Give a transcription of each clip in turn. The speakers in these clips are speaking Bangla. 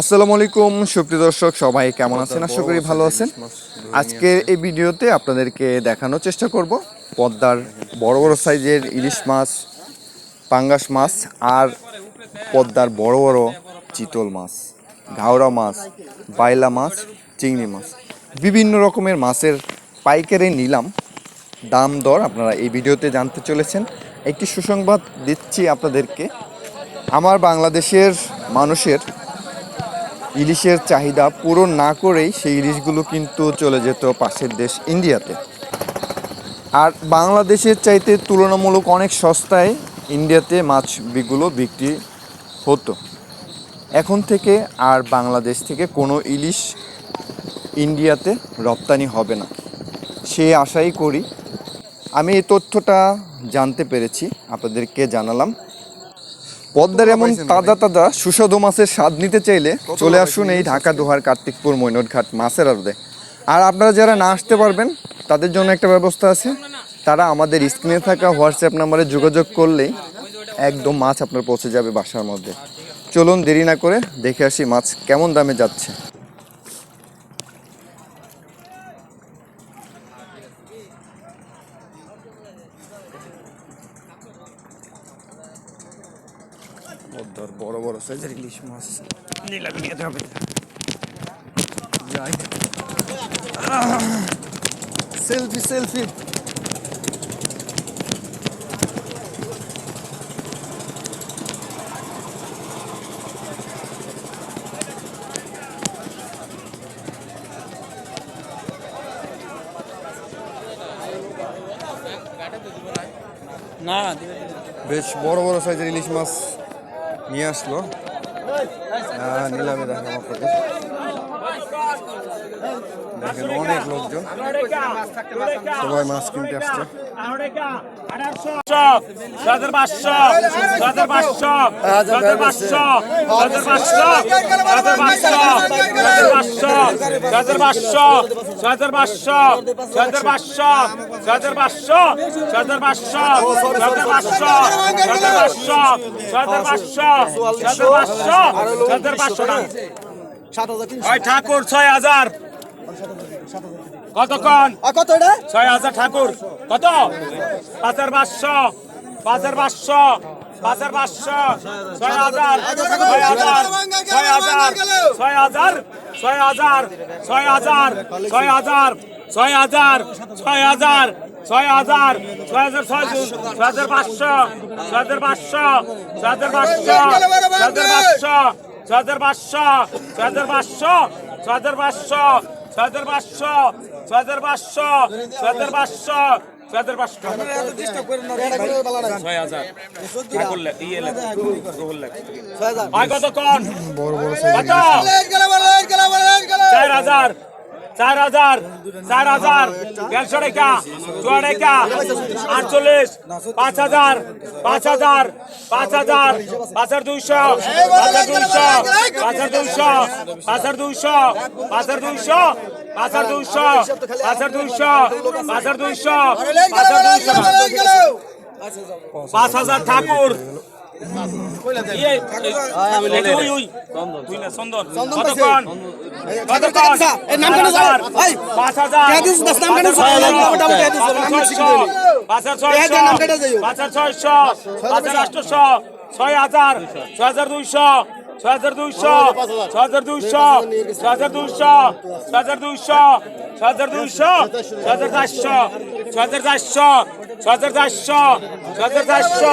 আসসালামু আলাইকুম সুপ্রিয় দর্শক সবাই কেমন আছেন? আশা করি ভালো আছেন। আজকের এই ভিডিওতে আপনাদেরকে দেখানোর চেষ্টা করব পদ্মার বড় বড় সাইজের ইলিশ মাছ পাঙ্গাস মাছ আর পদ্মার বড় বড় চিতল মাছ ঘাওড়া মাছ বাইলা মাছ চিংড়ি মাছ। বিভিন্ন রকমের মাছের পাইকারি নিলাম। দাম দর আপনারা এই ভিডিওতে জানতে চলেছেন। একটি সুসংবাদ দিচ্ছি আপনাদেরকে। আমার বাংলাদেশের মানুষের ইলিশের চাহিদা পূরণ না করেই সেই ইলিশগুলো কিন্তু চলে যেত পাশের দেশ ইন্ডিয়াতে। আর বাংলাদেশের চাইতে তুলনামূলক অনেক সস্তায় ইন্ডিয়াতে মাছগুলো বিক্রি হতো। এখন থেকে আর বাংলাদেশ থেকে কোনো ইলিশ ইন্ডিয়াতে রপ্তানি হবে না। সে আশাই করি। আমি এই তথ্যটা জানতে পেরেছি, আপনাদেরকে জানালাম। পদ্মার এমন তাজা তাজা সুস্বাদু মাছের স্বাদ নিতে চাইলে চলে আসুন এই ঢাকা দোহার কার্তিকপুর মৈনটঘাট মাছের আড়তে। আর আপনারা যারা না আসতে পারবেন তাদের জন্য একটা ব্যবস্থা আছে। তারা আমাদের স্ক্রিনে থাকা হোয়াটসঅ্যাপ নাম্বারে যোগাযোগ করলেই একদম মাছ আপনার পৌঁছে যাবে বাসার মধ্যে। চলুন দেরি না করে দেখে আসি মাছ কেমন দামে যাচ্ছে পদ্মার বড় সাইজের ইলিশ মাছ। নিলামে নিয়ে যাবে যাই। সেলফি সেলফি না বেশ বড় বড় সাইজের ইলিশ মাছ। নিয়ে আসলো। নিলামে দেখাম আপনাদের দেখেন অনেক লোকজন। সবাই মাছ কিনতে আসছে। ঠাকুর ছয় হাজার। কতক্ষণ কত ছয় হাজার ঠাকুর কত পাঁচের পাঁচশো পাঁচের পাঁচশো পাঁচের পাঁচশো ছয় হাজার ছয় হাজার ছয় হাজার ছয় হাজার ছয় হাজার ছয় হাজার ছয় হাজার ছয় হাজার ছয় হাজার ছয় হাজার ছয় হাজার ছয় ছয় হাজার পাঁচশো ছয় হাজার পাঁচশো ছয় হাজার পাঁচশো ছয় হাজার পাঁচশো ছয় হাজার পাঁচশো ছয় হাজার পাঁচশো ছয় হাজার পাঁচশো ছয় হাজার পাঁচশো ছয় হাজার পাঁচশো। ছয় হাজার পাঁচশো ছয় হাজার পাঁচশো ছয় হাজার ইয়ে কতক্ষণ? চার হাজার। চার হাজার চার হাজার দেড়শো টাকা চুয়া টাকা আটচল্লিশ পাঁচ হাজার পাঁচ হাজার পাঁচ হাজার পাঁচ হাজার দুইশো পাঁচ হাজার দুইশো পাঁচ হাজার দুইশো পাঁচ হাজার দুইশো পাঁচ হাজার দুইশো পাঁচ হাজার দুইশো পাঁচ হাজার দুইশো পাঁচ হাজার দুইশো পাঁচ হাজার ঠাকুর ছয় হাজার ছয় হাজার দুইশো ছয় হাজার দুইশো ছয় হাজার দুইশো ছয় হাজার দুইশো ছয় হাজার দুইশো ছয় হাজার দুইশো ছয় হাজার চারশো ছয় হাজার চারশো ছয় হাজার চারশো ছয় হাজার চারশো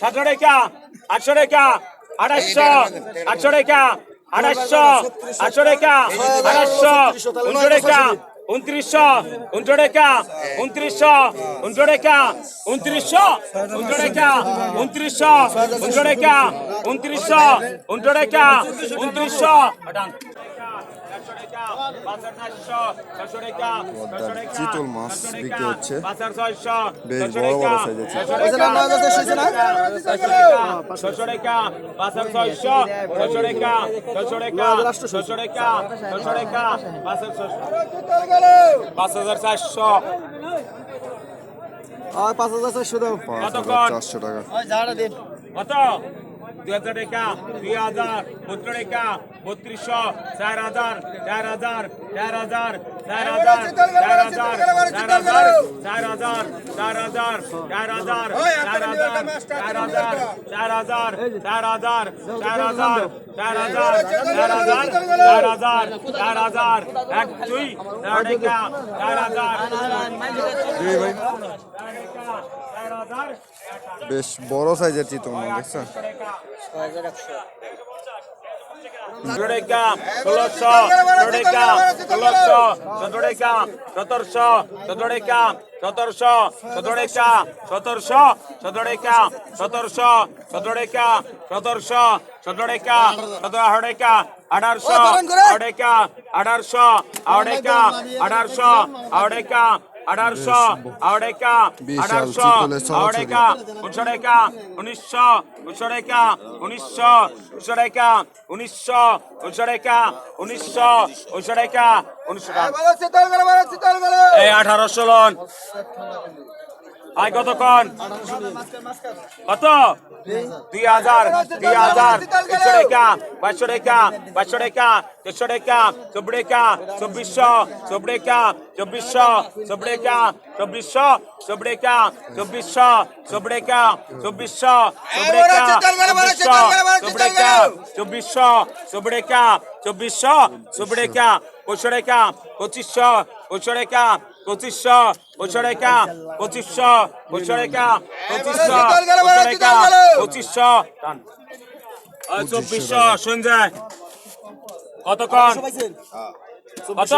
সাতশো টাকা, আটশো টাকা, আঠাশশো, আটশো টাকা, আঠাশশো, আটশো টাকা, আঠাশশো, উনশো টাকা, উনত্রিশশো উনজোড়েকা উনত্রিশশো উনজোড়েকা উনত্রিশশো উনজোড়েকা উনত্রিশশো উনজোড়েকা উনত্রিশশো উনজোড়েকা উনত্রিশশো চিতল মাছ বিক্রি হচ্ছে বেশ বড় বড় সাইজ পাঁচ হাজার চারশো আর পাঁচ হাজার চারশো দাও চারশো টাকা কত দুই হাজার টাকা দুই হাজার সত্তর টাকা বত্রিশশো চার হাজার চার হাজার চার হাজার চার হাজার চার হাজার চার হাজার চার হাজার চার হাজার চার হাজার চার হাজার চার হাজার চার হাজার চার হাজার চার হাজার চার হাজার চার হাজার চার হাজার চার হাজার এক দুই চার হাজার চার হাজার বেশ বড় সাইজের মাছ দেখছেন চতুর্গাম ষোলশ চতুর্গাম ষোলশ চতুর্গাম সতর্ষ চতুর্গাম সতর্ষ সতর্ষা সতর্ষ সতর্ষা সতর্ষ সতর্ষা সতর্ষ সতর্ষা সতর্ষা আঠারশো আড়েকা আঠারশো আড়েকা আঠারশো আড়েকা আঠারোশো আড়াইকা আঠারোশো আড়াইকা উনষড়াইকা উনিশশো উনষড়াইকা উনিশশো উনষড়াইকা উনিশশো উনষড়াইকা উনিশশো উনষড়াইকা উনিশশো। এই আঠারোশো লন আয় কতক্ষণ? কত? দুই হাজার দুই হাজার একশো টাকা বাইশশো টাকা বাইশশো টাকা দেড়শো টাকা চব্বিশ টাকা চব্বিশশো চব্বিশ টাকা চব্বিশশো চব্বিশ টাকা চব্বিশশো চব্বিশ টাকা চব্বিশশো চব্বিশ টাকা চব্বিশশো চব্বিশ টাকা চব্বিশশো চব্বিশ টাকা চব্বিশশো চব্বিশ টাকা চব্বিশশো চব্বিশ টাকা পঁচিশশো পঁচিশশো টাকা পঁচিশশো পঁচিশশো টাকা পঁচিশশো পঁচিশশো টাকা পঁচিশশো টাকা পঁচিশশো টান চব্বিশশো সঞ্জয়। কতক্ষণ? কত?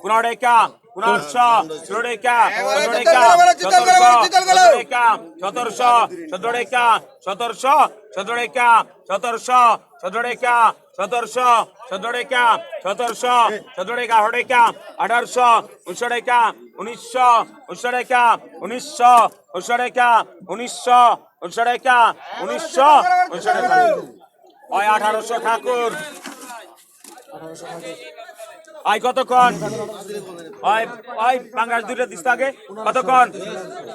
পনেরো টাকা পনেরোশো ষোলো টাকা সতেরো টাকা সতেরোশো সতেরো টাকা সতেরোশো সতেরো টাকা সতেরোশো সতেরো টাকা সতেরোশো সতেরো টাকা সতেরোশো সতেরো টাকা সতেরো টাকা আঠারোশো উনিশশো টাকা উনিশশো উনিশশো টাকা উনিশশো উনিশশো টাকা উনিশশো উনিশশো টাকা উনিশশো উনিশশো টাকা ওই আঠারোশো ঠাকুর। আই কতক্ষণ? ওই পাঙ্গাস দুটো দিস আগে। কতক্ষণ?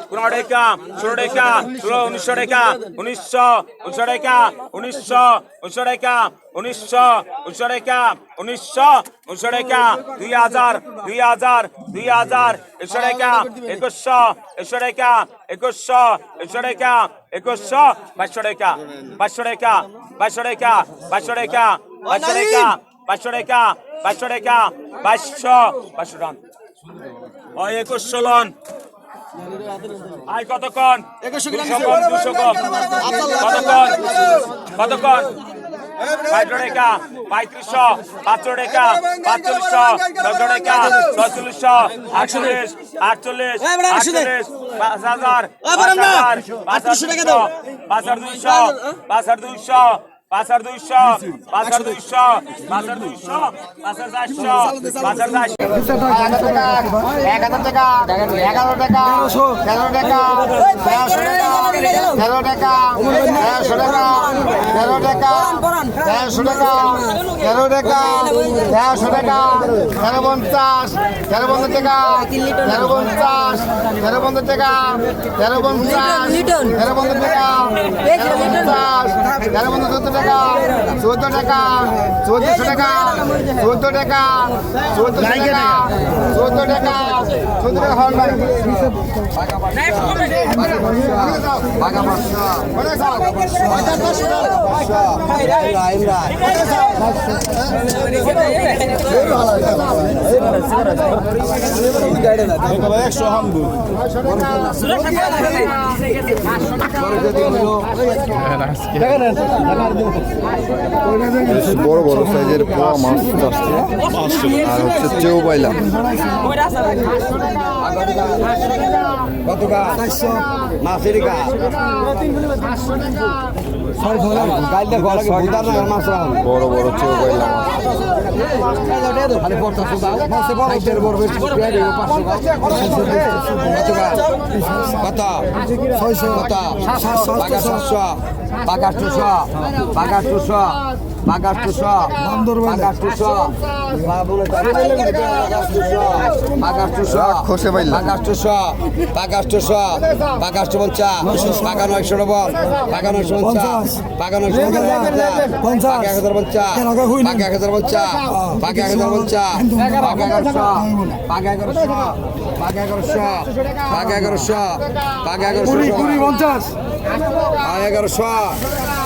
পনেরো টাকা ষোলো টাকা ষোলো, উনিশশো টাকা উনিশশো উনিশশো টাকা উনিশশো উনিশশো টাকা উনিশশো উনিশশো টাকা উনিশশো উনিশশো টাকা দুই হাজার দুই হাজার দুই হাজার, একশো টাকা একুশশো, একশো টাকা একুশশো, একশো টাকা একুশশো, বাইশশো টাকা বাইশশো টাকা বাইশশো টাকা বাইশশো টাকা বাইশশো টাকা পাঁচশো টাকা পাঁচশো পাঁচশো টান। ও একুশশো লন। আয় কতক্ষণ দুশো কম দুশো কম কতক্ষণ কতক্ষণ পাঁচশো টাকা পঁয়ত্রিশশো পাঁচশো টাকা পাঁচচল্লিশশো ছশো টাকা ছচল্লিশশো আটচল্লিশ আটচল্লিশ। আটচল্লিশ পাঁচ হাজার পাঁচ হাজার টাকা দুইশো পাঁচ হাজার দুইশো পাঁচ হাজার দুইশো পাঁচ হাজার দুইশো। পাঁচ হাজার দুইশো পাঁচ হাজার চারশো পাঁচ হাজার চারশো। এক হাজার টাকা এগারো টাকা তেরো টাকা তেরোশো টাকা তেরো টাকা তেরোশো টাকা তেরো টাকা তেরোশো টাকা তেরো টাকা তেরোশো টাকা তেরো পঞ্চাশ তেরো পঞ্চাশ টাকা তেরো পঞ্চাশ তেরো পঞ্চাশ টাকা তেরো পঞ্চাশ তেরো পঞ্চাশ টাকা তেরো পঞ্চাশ তেরো পঞ্চাশ চোদ্দ টাকা চোদ্দ টাকা চোদ্দশো টাকা চোদ্দ টাকা চোদ্দশো টাকা চোদ্দ টাকা চোদ্দ টাকা হল বড় বড় সাইজের পোয়া মাছ আসছে আর হচ্ছে চেউ পাইলাম মাছের গা গাইলে গলা ভুদার না মাছ বড় বড় চেউ পাইলাম খালি পড়তা সুদা মাছে বড় এর বড় বেশি পেয়ারি 500 কত 600 কত 700 টাকা 700 টাকা 200 টাকা 200 টাকা 200 বন্দর টাকা 200 বাবুলে টাকা 200 টাকা 200 খসে পাইলাম টাকা 200 টাকা 200 টাকা 250 টাকা 900 ডবল টাকা 950 টাকা 950 পঞ্চাশ এক হাজার পঞ্চাশ পাকা এক হাজার পঞ্চাশ পাকা এক হাজার পঞ্চাশ পাকা এগারোশো পাকা এগারোশো পাকা এগারোশো পাকা এগারোশো পাকা এগারোশো পঞ্চাশ এগারোশো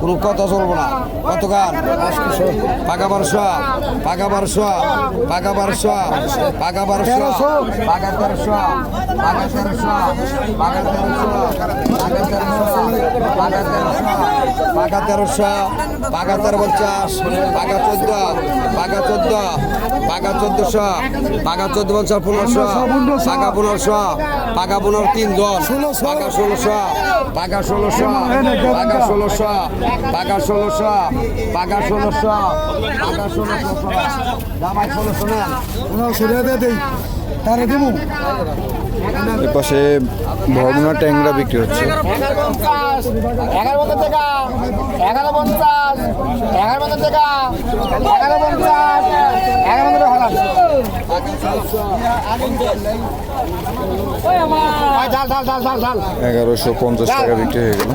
কোনো কথা চলবো না। কতকাল পাকা বারোশো পাকা বারোশো পাকা বারোশো পাকা বারোশো পাকা তেরোশো পাকা তেরোশো পাকা তেরোশো পাকা তেরোশো পাকা তেরোশো পাকা তেরোশো পাকা তেরো পঞ্চাশ পাকা চোদ্দ পাকা চোদ্দ পাকা চোদ্দশো পাকা চোদ্দ পঞ্চাশ পনেরোশো পাকা পনেরোশো পাকা পনেরো তিনজন পাকা ষোলোশো পাকা ষোলোশো পাকা ষোলোশো পাকা ষোলোশো পাকা ষোলোশো পাকা ষোলোশো জামাই ষোলোশো নেন। এর পাশে ভগ্না ট্যাংরা বিক্রি হচ্ছে। এগারোশো পঞ্চাশ টাকা বিক্রি হয়ে গেল।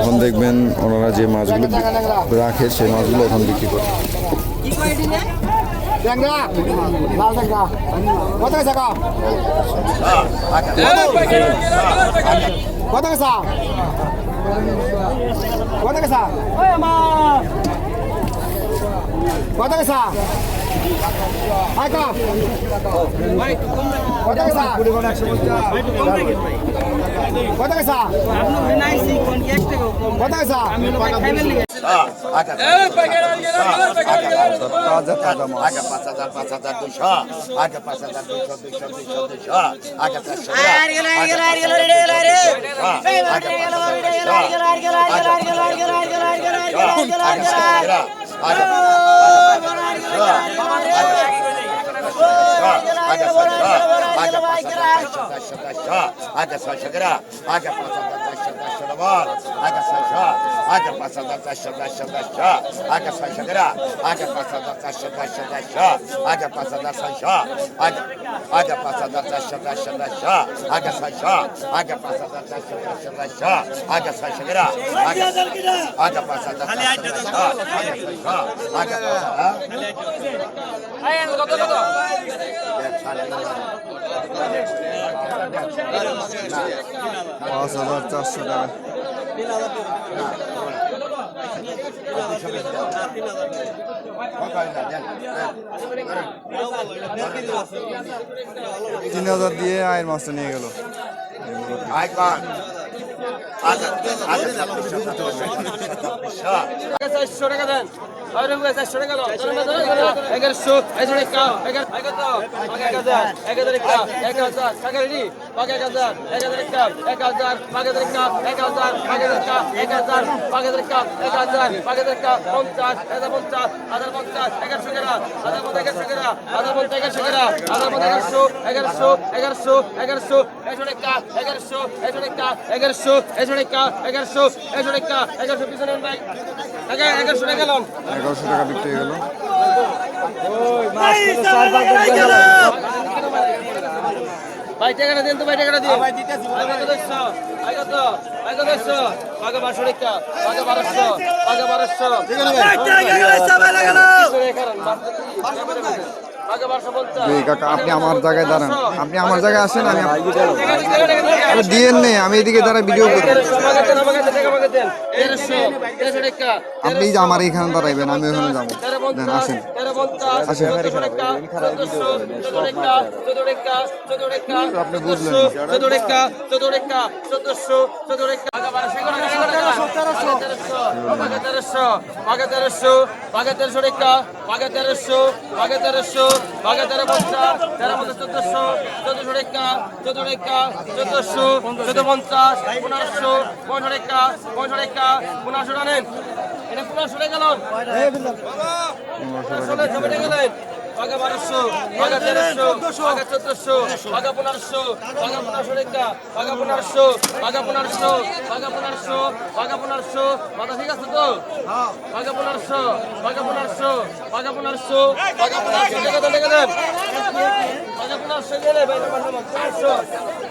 এখন দেখবেন ওনারা যে মাছগুলো রাখে সেই মাছগুলো এখন বিক্রি করে। ট্যাংরা লাল ট্যাংরা কত গেছে কা কত গেছা কত গেছা কত গেছা আয় কা কত গেছা কত গেছা কত গেছা তাজা তাজা মাছ আগে পাঁচ হাজার পাঁচ হাজার দুশো আগে পাঁচ হাজার দুশো দুশো দুশো দুশো আগে চারশো আগে গ্রা পাঁচ হাজার আগে ছয়শো আগে পাঁচ হাজার চারশো চারশো চারশো আগে ছয়শো গ্রা আগে পাঁচ হাজার চারশো চারশো চারশো আগে পাঁচ হাজার ছয়শো আগে আগে পাঁচ হাজার চারশো চারশো চারশো আগে ছয়শো আগে পাঁচ হাজার চারশো চারশো চারশো আগে ছয়শো গ্রা আগে আগে পাঁচ হাজার চারশো চারশো আগে ছয়শো আগে পাঁচ হাজার পাঁচ হাজার চারশো টাকা তিন হাজার দিয়ে আয়ের মাছটা নিয়ে গেল। আগে আগে চারশো টাকা দেন। চারশো টাকা এগারোশো এগারো এক হাজার এক হাজার এক হাজার। টাকা রেডি পাক এক হাজার এক হাজার একটা এক হাজার পাক হাজার একটা এক হাজার পাক হাজার একটা এক হাজার পাক হাজার একটা এক হাজার পাক হাজার একটা পঞ্চাশ হাজার পঞ্চাশ হাজার পঞ্চাশ এগারোশো টাকা হাজার মধ্যে এগারোশো টাকা হাজার মধ্যে এগারোশো টাকা হাজার মধ্যে এগারোশো এগারোশো এগারোশো এগারোশো একশো টাকা এগারোশো একশো টাকা এগারোশো একশো টাকা এগারোশো একশো টাকা এগারোশো পিছনে ভাই। এগারোশো টাকা গেলাম এগারোশো টাকা বিক্রি ভাই ভাই টাকাটা দেন তো ভাই টাকাটা দিন ভাই দিতেছি ভাই কত দেখছ ভাই কত? ভাই কত দেখছ ভাগে বারোশো টাকা ভাগে বারোশো ভাগে বারোশো। ভাগে বারোশো বলতে এই কাকা আপনি আমার জায়গায় দাঁড়ান। আপনি আমার জায়গায় আসেন আমি দিয়েন নেই আমি এদিকে দাঁড়া ভিডিও করব আপনি যে আমার এখানে দাঁড়াইবেন আমি ওখানে যাব। দেন আসেন। আসেন। আপনি বুঝলেন না। পনেরোশো টানেন এটা পনেরোশো তেরো পঞ্চাশ গেলেন পাকা বারোশো পাকা তেরোশো পাকা চোদ্দশো পঞ্চাশ, পনেরোশো পাকা পনেরোশো রেখা পাকা পনেরোশো পাকা পনেরোশো পাকা পনেরোশো পাকা পনেরোশো মাথা ঠিক আছে তো পাকা পনেরোশো পাকা পনেরোশো পাকা পনেরোশো আগা পনেরোশো তো লেগে দেন পাকা পনেরোশো আগা পনেরোশো আগা পনেরোশো। মাঝে বেশি আছে গো দুই হাজার একা দুই হাজার নিচে দেন নিচে দেন। চলে কোথায় দুই হাজার একা দুই হাজার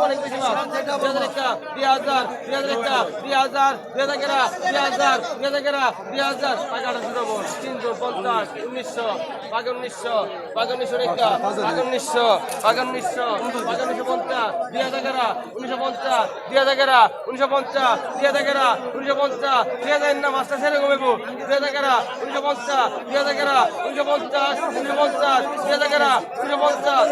অনেক বেশি মাছ দুই হাজার দুই হাজার দুই হাজার দুই হাজার দুই হাজার দুই হাজার দুই হাজার দুই হাজার তিনশো পঞ্চাশ উনিশশো বাঘ উনিশশো বাঘ উনিশশো রেখা বাঘ উনিশশো বাঘ উনিশশো বাঘ উনিশশো পঞ্চাশ দুই হাজার গেরা উনিশশো পঞ্চাশ দুই হাজার গেরা উনিশশো পঞ্চাশ দুই হাজার গেরা উনিশশো পঞ্চাশ দুই হাজার না, মাস্টার ছেড়ে ঘুমাবো দুই হাজার গেরা উনিশশো পঞ্চাশ দুই হাজার গেরা উনিশশো পঞ্চাশ উনিশশো পঞ্চাশ দুই হাজার গেরা উনিশশো পঞ্চাশ